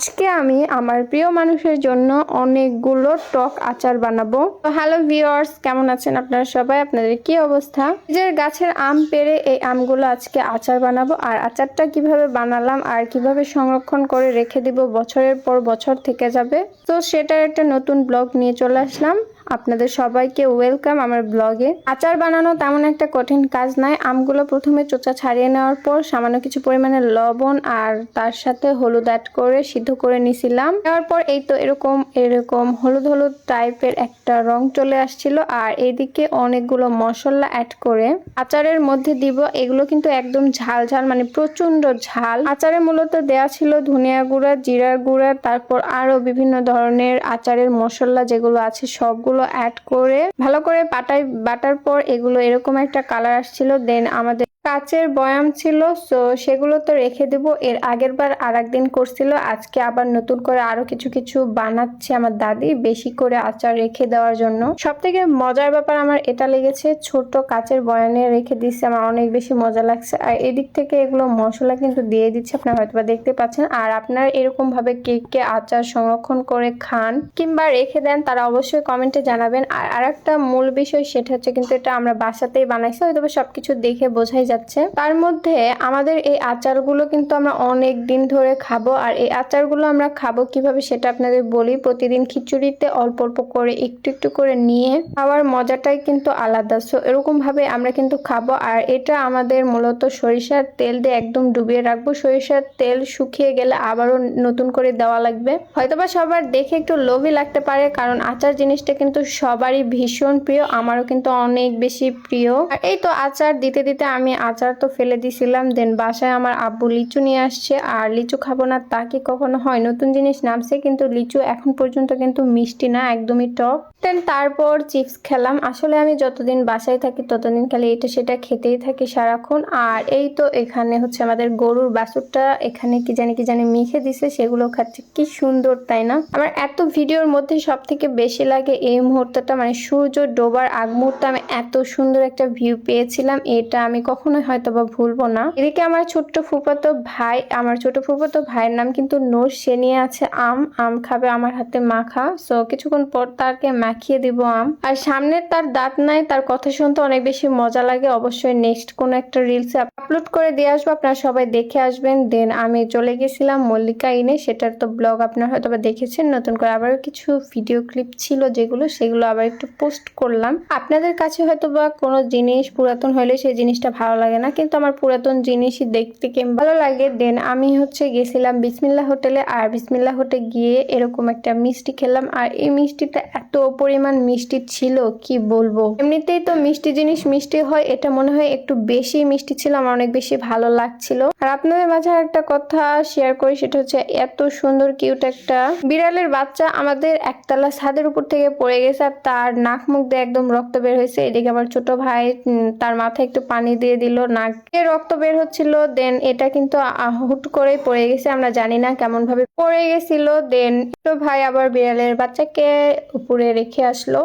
আজকে আমি আমার প্রিয় মানুষের জন্য অনেকগুলো টক আচার বানাবো। তো হ্যালো ভিউয়ার্স, কেমন আছেন আপনারা সবাই? আপনাদের কি অবস্থা? নিজের গাছের আম পেরে এই আমগুলো আজকে আচার বানাবো। আর আচারটা কীভাবে বানালাম আর কীভাবে সংরক্ষণ করে রেখে দিব বছরের পর বছর থেকে যাবে? তো সেটার একটা নতুন ব্লগ নিয়ে চলে আসলাম। আপনাদের সবাইকে ওয়েলকাম আমার ব্লগে। আচার বানানো তেমন একটা কঠিন কাজ নয়। আমগুলো প্রথমে চোচা ছাড়িয়ে নেওয়ার পর সামান্য কিছু পরিমাণে লবণ আর তার সাথে হলুদ অ্যাড করে সিদ্ধ করে নিছিলাম। দেওয়ার পর এই তো এরকম এরকম হলুদ হলুদ টাইপের একটা রং চলে আসছিল আর এদিকে অনেকগুলো মশলা অ্যাড করে আচারের মধ্যে দিব। এগুলো কিন্তু একদম ঝাল ঝাল মানে প্রচণ্ড ঝাল। আচারে মূলত দেয়া ছিল ধনিয়া গুঁড়া, জিরার গুঁড়া, তারপর আরও বিভিন্ন ধরনের আচারের মশলা যেগুলো আছে সবগুলো অ্যাড করে ভালো করে পাটায় বাটার পর এগুলো এরকম একটা কালার আসছিল দেন আমাদের কাচের বয়াম ছিল, সো সেগুলো তো রেখে দেব। এর আগের বার আর একদিন করছিল, আজকে আবার নতুন করে আরও কিছু কিছু বানাচ্ছে আমার দাদি, বেশি করে আচার রেখে দেওয়ার জন্য। সব থেকে মজার ব্যাপার আমার এটা লেগেছে, ছোট কাচের বয়ানে রেখে দিচ্ছে আমার অনেক বেশি মজা লাগছে। আর এদিক থেকে এগুলো মশলা কিন্তু দিয়ে দিচ্ছে, আপনারা হয়তোবা দেখতে পাচ্ছেন। আর আপনারা এরকম ভাবে কে কে আচার সংরক্ষণ করে খান কিংবা রেখে দেন, তারা অবশ্যই কমেন্টে জানাবেন। আর আরেকটা মূল বিষয় সেটা হচ্ছে কিন্তু এটা আমরা বাসাতেই বানাইছি হয়তো সবকিছু দেখে বোঝাই যাচ্ছে। তার মধ্যে আমাদের এই আচারগুলো কিন্তু আমরা অনেক দিন ধরে খাব। আর এই আচারগুলো আমরা খাব কীভাবে সেটা আপনাদের বলি। প্রতিদিন খিচুড়িতে অল্প অল্প করে, একটু একটু করে নিয়ে খাওয়ার মজাটাই কিন্তু আলাদা। সো এরকম ভাবে আমরা কিন্তু খাব। আর এটা আমাদের মূলত সরিষার তেল দিয়ে একদম ডুবিয়ে রাখব। সরিষার তেল শুকিয়ে গেলে আবারও নতুন করে দেওয়া লাগবে। হয়তোবা সবার দেখে একটু লোভই লাগতে পারে, কারণ আচার জিনিসটা কিন্তু সবারই ভীষণ প্রিয়। আমারও কিন্তু অনেক বেশি প্রিয়। আর এই তো আচার দিতে দিতে আমি আচার তো ফেলে দিছিলাম দেন বাসায় আমার আব্বু লিচু নিয়ে আসছে, আর লিচু খাব না তা কি কখনো হয়? নতুন জিনিস নামছে, কিন্তু লিচু এখন পর্যন্ত কিন্তু মিষ্টি না, একদমই টক। দেন তারপর চিপস খেলাম। আসলে আমি যতদিন বাসায় থাকি, ততদিন খালি এটা সেটা খেতেই থাকি সারাক্ষণ। আর এই তো এখানে হচ্ছে আমাদের গরুর বাছুরটা এখানে কি জানি কি জানি মেখে দিছে, সেগুলো খাচ্ছে। কি সুন্দর, তাই না? আমার এত ভিডিওর মধ্যে সব থেকে বেশি লাগে এই মুহূর্তটা মানে সূর্য ডোবার আগ মুহূর্তে আমি এত সুন্দর একটা ভিউ পেয়েছিলাম, এটা আমি কখনোই হয়তো বা ভুলবো না। এদিকে আমার ছোট্ট ফুফাতো ভাই, আমার ছোট ফুফাতো ভাইয়ের নাম কিন্তু নূর। সে নিয়ে আছে আম। আম খাবে আমার হাতে মাখা। সো কিছুক্ষণ পর তাকে মাখিয়ে দিব আম। আর সামনের তার দাঁত নাই, তার কথা শুনতে অনেক বেশি মজা লাগে। অবশ্যই নেক্সট কোনো একটা রিলসে আপলোড করে দিয়ে আসব। আপনারা সবাই দেখে আসবেন। দেন আমি চলে গেছিলাম মল্লিকা ইনে। সেটার তো ব্লগ আপনারা হয়তো বা দেখেছেন। নতুন করে আবার কিছু ভিডিও ক্লিপ ছিল যেগুলো, সেগুলো আবার একটু পোস্ট করলাম। আপনাদের কাছে হয়তো বা কোনো জিনিস পুরাতন হলে সেই জিনিসটা ভালো লাগে না, কিন্তু আমার পুরাতন জিনিসই দেখতে কেমন ভালো লাগে। দেন আমি হচ্ছে গেছিলাম বিসমিল্লা হোটেলে, আর বিসমিল্লা হোটেলে গিয়ে এরকম একটা মিষ্টি খেলাম। আর এই মিষ্টিটা এত পরিমাণ মিষ্টি ছিল, কি বলব? এমনিতেই তো মিষ্টি জিনিস মিষ্টি হয়, এটা মনে হয় একটু বেশি মিষ্টি ছিল, আমার অনেক বেশি ভালো লাগছিল। আর আপনাদের মাঝে একটা কথা শেয়ার করি, সেটা হচ্ছে এত সুন্দর কিউট একটা বিড়ালের বাচ্চা আমাদের একতলা ছাদের উপর থেকে পড়ে গেছে, আর তার নাক মুখ দিয়ে একদম রক্ত বের হয়েছে। এদিকে আমার ছোট ভাই তার মাথায় একটু পানি দিয়ে দিল। নাকে রক্ত বের হচ্ছিল দেন এটা কিন্তু হুট করে পড়ে গেছে, আমরা জানি না কেমন ভাবে পড়ে গেছিল দেন তো ভাই আবার বিড়ালের বাচ্চাকে উপরে রেখে আসলো।